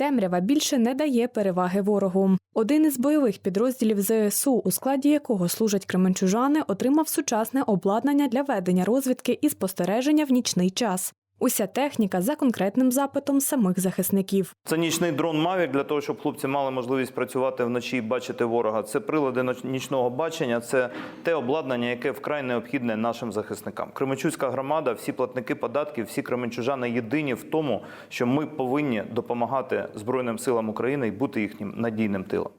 темрява більше не дає переваги ворогу. Один із бойових підрозділів ЗСУ, у складі якого служать кременчужани, отримав сучасне обладнання для ведення розвідки і спостереження в нічний час. Уся техніка за конкретним запитом самих захисників. Це нічний дрон Mavic для того, щоб хлопці мали можливість працювати вночі і бачити ворога. Це прилади нічного бачення, це те обладнання, яке вкрай необхідне нашим захисникам. Кременчуцька громада, всі платники податків, всі кременчужани єдині в тому, що ми повинні допомагати Збройним силам України і бути їхнім надійним тилом.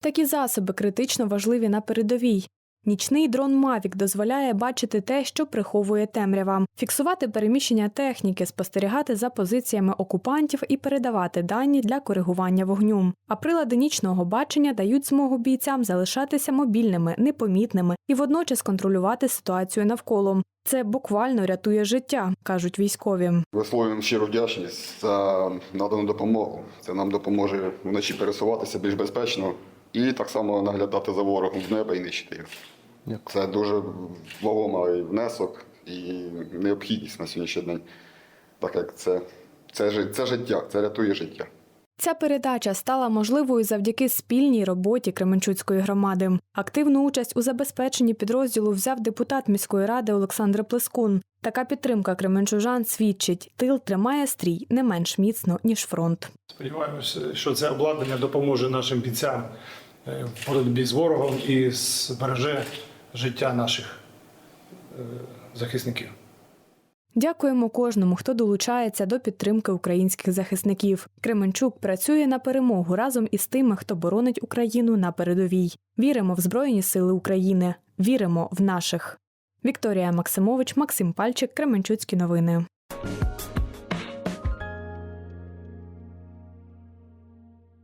Такі засоби критично важливі на передовій. Нічний дрон Мавік дозволяє бачити те, що приховує темрява, фіксувати переміщення техніки, спостерігати за позиціями окупантів і передавати дані для коригування вогню. А прилади нічного бачення дають змогу бійцям залишатися мобільними, непомітними і водночас контролювати ситуацію навколо. Це буквально рятує життя, кажуть військові. Висловлюємо щиру вдячність за надану допомогу. Це нам допоможе вночі пересуватися більш безпечно і так само наглядати за ворогом в небо і нищити його. Це дуже вагомий внесок і необхідність на сьогоднішній день, так як це, це, жи- це життя, це рятує життя. Ця передача стала можливою завдяки спільній роботі Кременчуцької громади. Активну участь у забезпеченні підрозділу взяв депутат міської ради Олександр Плескун. Така підтримка кременчужан свідчить, тил тримає стрій не менш міцно ніж фронт. Сподіваємося, що це обладнання допоможе нашим бійцям е, в боротьбі з ворогом і збереже життя наших е, захисників. Дякуємо кожному, хто долучається до підтримки українських захисників. Кременчук працює на перемогу разом із тими, хто боронить Україну на передовій. Віримо в Збройні Сили України. Віримо в наших. Вікторія Максимович, Максим Пальчик, Кременчуцькі новини.